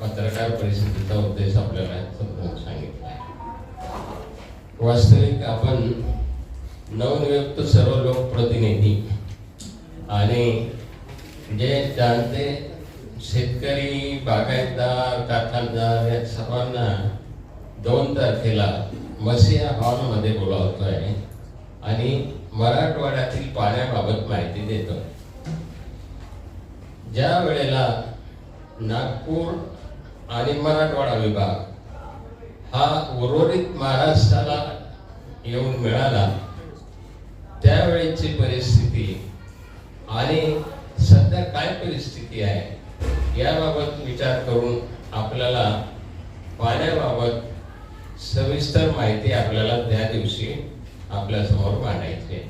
पत्रकार परिषदेचा उद्देश आपल्याला समजावून सांगितला आहे. वास्तविक आपण नवनियुक्त सर्व लोकप्रतिनिधी आणि जे जाणते शेतकरी बागायतदार कारखानदार या सर्वांना दोन तारखेला मसिया हॉलमध्ये बोलावतो आहे आणि मराठवाड्यातील पाण्याबाबत माहिती देतो ज्या वेळेला नागपूर आणि मराठवाडा विभाग हा उर्वरित महाराष्ट्राला येऊन मिळाला त्यावेळेची परिस्थिती आणि सध्या काय परिस्थिती आहे याबाबत विचार करून आपल्याला पाण्याबाबत सविस्तर माहिती आपल्याला त्या दिवशी आपल्यासमोर मांडायची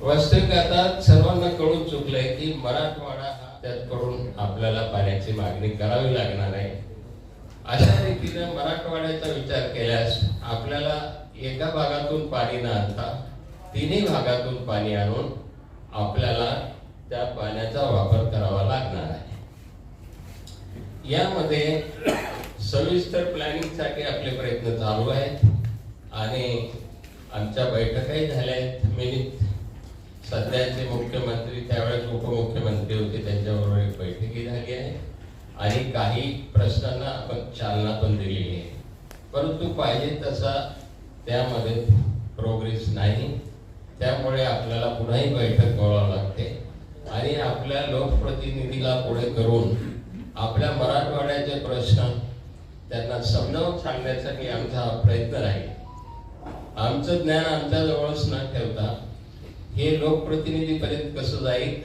वास्तविक आता सर्वांना कळून चुकलंय की मराठवाडा हा आपल्याला पाण्याची मागणी करावी लागणार आहे. अशा रीतीने मराठवाड्याचा विचार केल्यास आपल्याला एका भागातून पाणी न आणता तिन्ही भागातून पाणी आणून आपल्याला त्या पाण्याचा वापर करावा लागणार आहे. यामध्ये सविस्तर प्लॅनिंगसाठी आपले प्रयत्न चालू आहेत आणि आमच्या बैठकाही झाल्या आहेत. मी सध्याचे मुख्यमंत्री त्यावेळेस उपमुख्यमंत्री होते त्यांच्याबरोबर एक बैठकी झाली आहे. आणि काही प्रश्नांना आपण चालना पण दिलेली आहे. परंतु पाहिजे तसा त्यामध्ये प्रोग्रेस नाही. त्यामुळे आपल्याला पुन्हाही बैठक बोलावं लागते. आणि आपल्या लोकप्रतिनिधीला पुढे करून आपल्या मराठवाड्याचे प्रश्न त्यांना समजावून सांगण्यासाठी आमचा प्रयत्न राहील. आमचं ज्ञान आमच्या जवळच न ठेवता हे लोकप्रतिनिधीपर्यंत कसं जाईल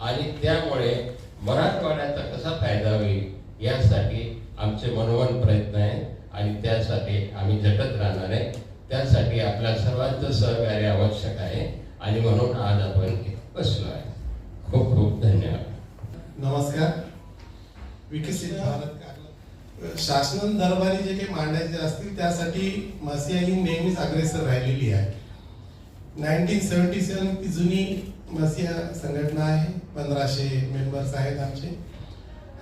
आणि त्यामुळे मराठवाड्याचा कसा फायदा होईल यासाठी आमचे मनोवन प्रयत्न आहेत आणि त्यासाठी आम्ही झटत राहणार आहे. त्यासाठी आपल्या सर्वांचं सहकार्य आवश्यक आहे आणि म्हणून आज आपण बसलो आहे. खूप खूप धन्यवाद. नमस्कार. विकसित भारत शासन दरबारी जे काही मांडायचे असतील त्यासाठी मसिया ही नेहमीच अग्रेसर राहिलेली आहे. नाईन्टीन सेवन्टी सेवन ती जुनी मसिया संघटना आहे. पंधराशे मेंबर्स आहेत आमचे.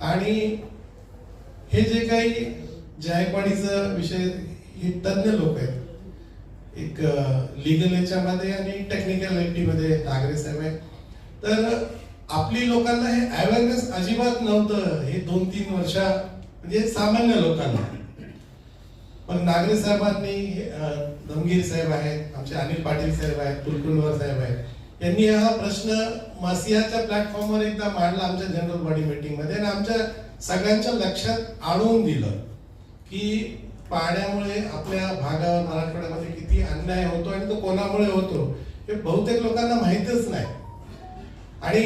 आणि हे जे काही जायकवाडीचं विषय हे तज्ज्ञ लोक आहेत. एक लिगल याच्यामध्ये आणि टेक्निकलमध्ये ठाकरे साहेब आहेत. तर आपली लोकांना हे अवेअरनेस अजिबात नव्हतं. हे दोन तीन वर्षा म्हणजे सामान्य लोकांना. पण नागरे साहेबांनी धमगीर साहेब आहेत. आमचे अनिल पाटील साहेब आहेत तुलकुंडवर साहेब आहेत. यांनी हा प्रश्न मासियाच्या प्लॅटफॉर्मवर एकदा मांडला आमच्या जनरल बॉडी मीटिंगमध्ये आणि आमच्या सगळ्यांच्या लक्षात आणून दिलं की पाण्यामुळे आपल्या भागावर मराठवाड्यामध्ये किती अन्याय होतो आणि तो कोणामुळे होतो हे बहुतेक लोकांना माहितच नाही. आणि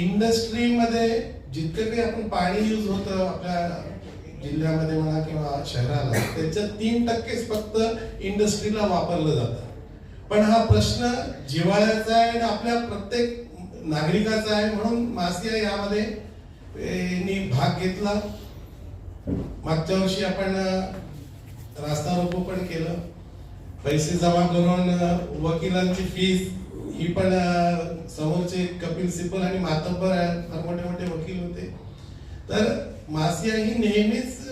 इंडस्ट्रीमध्ये जितकं काही आपण पाणी यूज होतं आपल्या जिल्ह्यामध्ये म्हणा किंवा शहराला त्याच्या तीन टक्केच फक्त इंडस्ट्रीला वापरलं जातं. पण हा प्रश्न जिव्हाळ्याचा आहे आणि आपल्या प्रत्येक नागरिकाचा आहे म्हणून मासिया यामध्ये यांनी भाग घेतला. मागच्या वर्षी आपण रास्ता रोको पण केलं. पैसे जमा करून वकिलांची फीस ही पण समोरचे कपिल सिब्बल आणि मातब्बर आहेत, फार मोठे मोठे वकील होते. तर मासिया ही नेहमीच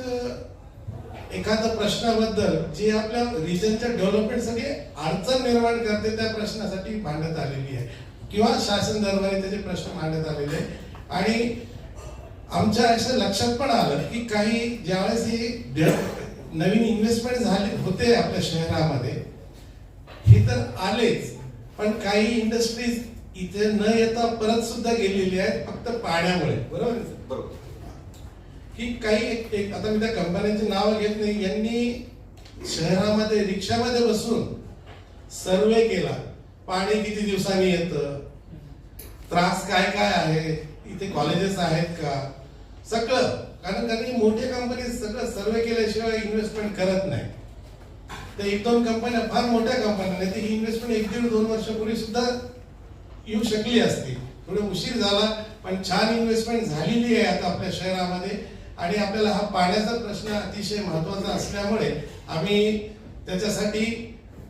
एखाद्या प्रश्नाबद्दल जे आपल्या रिजनच्या डेव्हलपमेंटसाठी अडचण निर्माण करते त्या प्रश्नासाठी मांडण्यात आलेली आहे. किंवा शासन दरबारी त्याचे प्रश्न मांडण्यात आलेले आहे. आणि आमच्या असं लक्षात पण आलं की काही ज्यावेळेस हे नवीन इन्व्हेस्टमेंट झाले होते आपल्या शहरामध्ये हे तर आलेच. पण काही इंडस्ट्रीज इथे न येता परत सुद्धा गेलेली आहेत फक्त पाण्यामुळे. बरोबर? आहे बरोबर. की काही एक, एक आता मी त्या कंपन्यांची नावं घेत नाही. यांनी शहरामध्ये रिक्षामध्ये बसून सर्वे केला. पाणी किती दिवसांनी येतं? त्रास काय काय आहे? इथे कॉलेजेस आहेत का? सगळं. कारण त्यांनी मोठ्या कंपनी सगळं सर्वे केल्याशिवाय इन्व्हेस्टमेंट करत नाही. तर एक दोन कंपन्या फार मोठ्या कंपन्या नाही ही इन्व्हेस्टमेंट एक दीड दोन वर्षापूर्वी सुद्धा येऊ शकली असती. थोडं उशीर झाला पण छान इन्व्हेस्टमेंट झालेली आहे आता आपल्या शहरामध्ये. आणि आपल्याला हा पाण्याचा प्रश्न अतिशय महत्त्वाचा असल्यामुळे आम्ही त्याच्यासाठी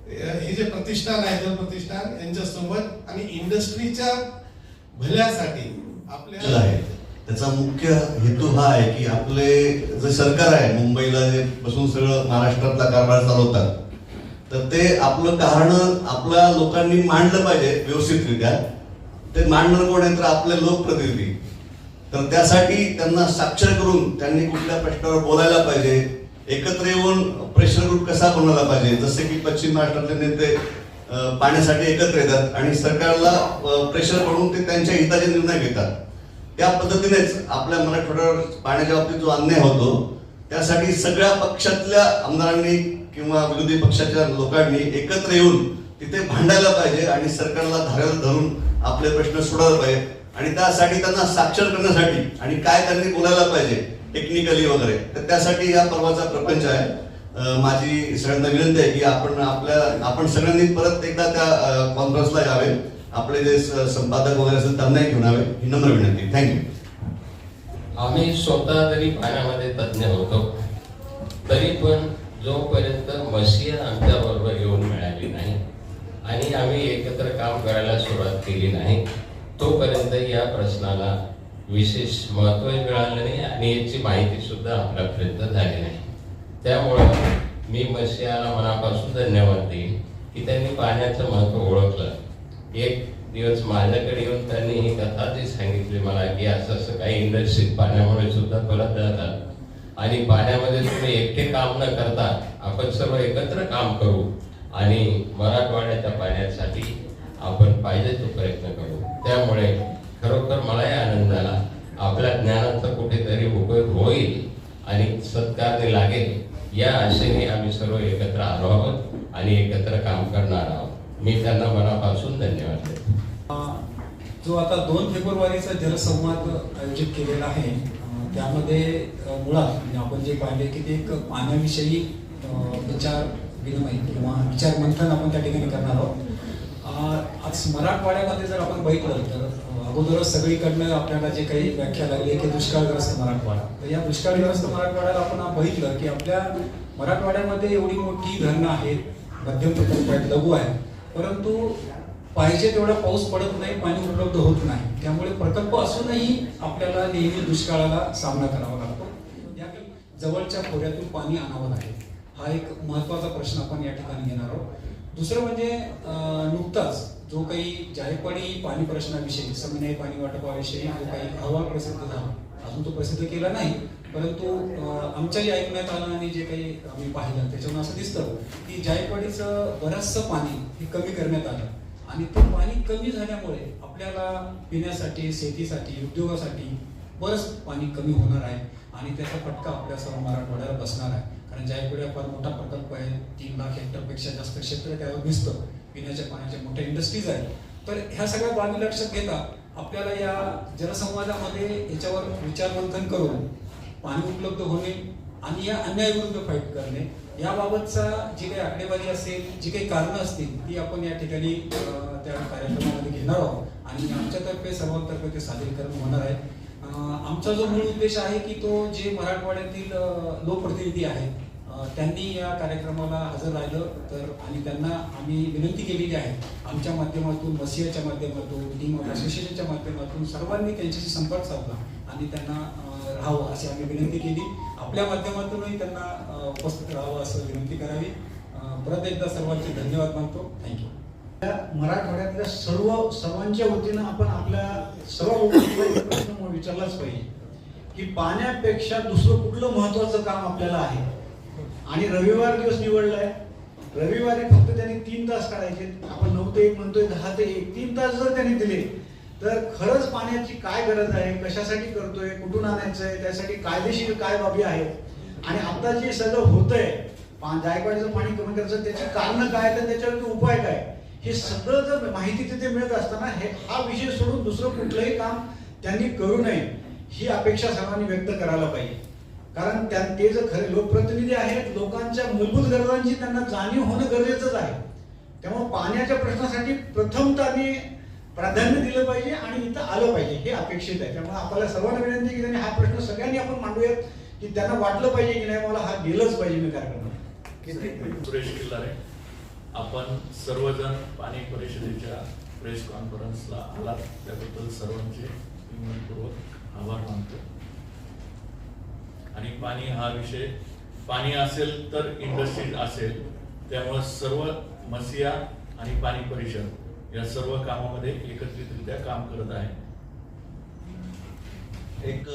हे जे प्रतिष्ठान आहे जल प्रतिष्ठान यांच्यासोबत आणि इंडस्ट्रीच्या भल्यासाठी आपल्याला त्याचा मुख्य हेतू हा आहे की आपले जे सरकार आहे मुंबईला जे बसून सगळं महाराष्ट्रातला कारभार चालवतात तर ते आपलं कारण आपल्या लोकांनी मांडलं पाहिजे व्यवस्थितरित्या. ते मांडणार कोण आहे तर आपले लोकप्रतिनिधी. तर त्यासाठी त्यांना साक्षर करून त्यांनी कुठल्या प्रश्नावर बोलायला पाहिजे एकत्र येऊन प्रेशर ग्रुप कसा बनवला पाहिजे जसे की पश्चिम महाराष्ट्रातले नेते पाण्यासाठी एकत्र येतात आणि सरकारला प्रेशर करून ते त्यांच्या हिताचे निर्णय घेतात. त्या पद्धतीनेच आपल्या मराठवाड्यावर पाण्याच्या बाबतीत जो अन्याय होतो त्यासाठी सगळ्या पक्षातल्या आमदारांनी किंवा विरोधी पक्षाच्या लोकांनी एकत्र येऊन तिथे भांडायला पाहिजे आणि सरकारला धाराला धरून आपले प्रश्न सोडवले पाहिजे. आणि त्यासाठी त्यांना साक्षर करण्यासाठी आणि काय त्यांनी बोलायला पाहिजे टेक्निकली वगैरे तर त्यासाठी या पर्वाचा प्रपंच आहे. माझी सगळ्यांना विनंती आहे की आपण आपल्या आपण सगळ्यांनी परत एकदा त्या कॉन्फरन्सला यावे. आपले जे स- संपादक वगैरे असेल त्यांनाही घेऊन यावे. ही नम्र विनंती. थँक्यू आम्ही स्वतः तरी पाण्यामध्ये तज्ज्ञ होतो तरी पण जोपर्यंत मशिया आमच्या बरोबर येऊन मिळाली नाही आणि आम्ही एकत्र काम करायला सुरुवात केली नाही तोपर्यंत या प्रश्नाला विशेष महत्त्व मिळालं नाही आणि याची माहिती सुद्धा आपल्यापर्यंत झाली नाही. त्यामुळं मी मशियाला मनापासून धन्यवाद देईन की त्यांनी पाण्याचं महत्त्व ओळखलं. एक दिवस माझ्याकडे येऊन त्यांनी ही कथा जी सांगितली मला की असं असं काही इंडस्ट्रीत पाण्यामुळे सुद्धा परत जातात आणि पाण्यामध्ये तुम्ही एकटे काम न करता आपण सर्व एकत्र काम करू आणि मराठवाड्याच्या पाण्यासाठी आपण पाहिजे तो प्रयत्न करू. त्यामुळे खरोखर मलाही आनंद झाला आपल्या ज्ञानाचा कुठेतरी उपयोग होईल आणि सत्कारने लागेल या आशेने आम्ही सर्व एकत्र आलो आहोत आणि एकत्र काम करणार आहोत. मी त्यांना मनापासून धन्यवाद देतो. जो आता दोन फेब्रुवारीचा जलसंवाद आयोजित केलेला आहे त्यामध्ये मुळात म्हणजे आपण जे पाहिले की ते एक पाण्याविषयी विचार विनिमय किंवा विचार मंथन आपण त्या ठिकाणी करणार आहोत. आज मराठवाड्यामध्ये जर आपण बघितलं तर अगोदरच सगळीकडनं आपल्याला जे काही व्याख्या लागली की दुष्काळग्रस्त मराठवाडा. तर या दुष्काळग्रस्त मराठवाड्याला आपण बघितलं की आपल्या मराठवाड्यामध्ये एवढी मोठी धरणं आहेत मध्यम प्रकल्प आहेत लघु आहे परंतु पाहिजे तेवढा पाऊस पडत नाही पाणी उपलब्ध होत नाही. त्यामुळे प्रकल्प असूनही आपल्याला नेहमी दुष्काळाला सामना करावा लागतो. या जवळच्या खोऱ्यातून पाणी आणावं लागेल. हा एक महत्त्वाचा प्रश्न आपण या ठिकाणी घेणार आहोत. दुसरं म्हणजे नुकताच जो काही जायकवाडी पाणी प्रश्नाविषयी समन्याय पाणी वाटपाविषयी जो काही अहवाल प्रसिद्ध झाला अजून तो प्रसिद्ध केला नाही परंतु आमच्याही ऐकण्यात आलं आणि जे काही आम्ही पाहिलं त्याच्यावर असं दिसतं की जायकवाडीचं बरंचसं पाणी हे कमी करण्यात आलं. आणि ते पाणी कमी झाल्यामुळे आपल्याला पिण्यासाठी शेतीसाठी उद्योगासाठी बरंच पाणी कमी होणार आहे आणि त्याचा फटका आपल्या सर्व मराठवाड्याला बसणार आहे. कारण जायकवाडी फार मोठा प्रकल्प आहे तीन लाख हेक्टरपेक्षा जास्त क्षेत्र त्यावर दिसतं. पिण्याच्या पाण्याच्या मोठ्या इंडस्ट्रीज आहेत. तर ह्या सगळ्या बाबी लक्षात घेता आपल्याला या जनसंवादामध्ये याच्यावर विचारमंथन करून पाणी उपलब्ध होणे आणि या अन्यायाविरुद्ध फाईट करणे याबाबतचा जी काही आकडेवारी असेल जी काही कारणं असतील ती आपण या ठिकाणी त्या कार्यक्रमामध्ये घेणार आहोत. आणि आमच्यातर्फे सर्वांतर्फे ते सादरीकरण होणार आहे. आमचा जो मूळ उद्देश आहे की तो जे मराठवाड्यातील लोकप्रतिनिधी आहेत त्यांनी या कार्यक्रमाला हजर राहिलं. तर आणि त्यांना आम्ही विनंती केलेली आहे. आमच्या माध्यमातून मसियाच्या माध्यमातून टीम ऑफ असोसिएशनच्या माध्यमातून सर्वांनी त्यांच्याशी संपर्क साधला आणि त्यांना राहावं अशी आम्ही विनंती केली. आपल्या माध्यमातूनही त्यांना उपस्थित राहावं असं विनंती करावी. परत एकदा सर्वांचे धन्यवाद मानतो. थँक्यू त्या मराठवाड्यातल्या सर्व सर्वांच्या वतीनं आपण आपल्या सर्व प्रश्न विचारलाच पाहिजे की पाण्यापेक्षा दुसरं कुठलं महत्वाचं काम आपल्याला आहे? आणि रविवार दिवस निवडलाय. रविवारी फक्त त्यांनी तीन तास काढायचे. आपण नऊ ते एक म्हणतोय दहा ते एक. तीन तास जर त्यांनी दिले तर खरंच पाण्याची काय गरज आहे कशासाठी करतोय कुठून आणायचं आहे त्यासाठी कायदेशीर काय बाबी आहेत? आणि आता जे सगळं होतंय पा- जायकवाडीचं पाणी कमी करायचं त्याची कारण काय तर त्याच्यावरती उपाय काय हे सगळं जर माहिती तिथे मिळत असताना हे हा विषय सोडून दुसरं कुठलंही काम त्यांनी करू नये ही अपेक्षा सर्वांनी व्यक्त करायला पाहिजे. कारण त्या ते जर खरे लोकप्रतिनिधी आहेत लोकांच्या मूलभूत गरजांची त्यांना जाणीव होणं गरजेचंच आहे. त्यामुळे पाण्याच्या प्रश्नासाठी प्रथमतः मी प्राधान्य दिलं पाहिजे आणि इथं आलं पाहिजे हे अपेक्षित आहे. त्यामुळे आपल्याला सर्वांना विनंती की त्यांनी हा प्रश्न सगळ्यांनी आपण मांडूयात की त्यांना वाटलं पाहिजे की नाही मला हा गेलंच पाहिजे मी कार्यक्रमात. सुरेश किल्लारे आपण सर्वजण पाणी परिषदेच्या प्रेस कॉन्फरन्सला आलात त्याबद्दल सर्वांचे आभार मानतो. आणि पाणी हा विषय पाणी असेल तर इंडस्ट्रीज असेल त्यामुळे सर्व मसिया आणि पाणी परिषद या सर्व कामामध्ये एकत्रितरित्या काम करत आहे. एक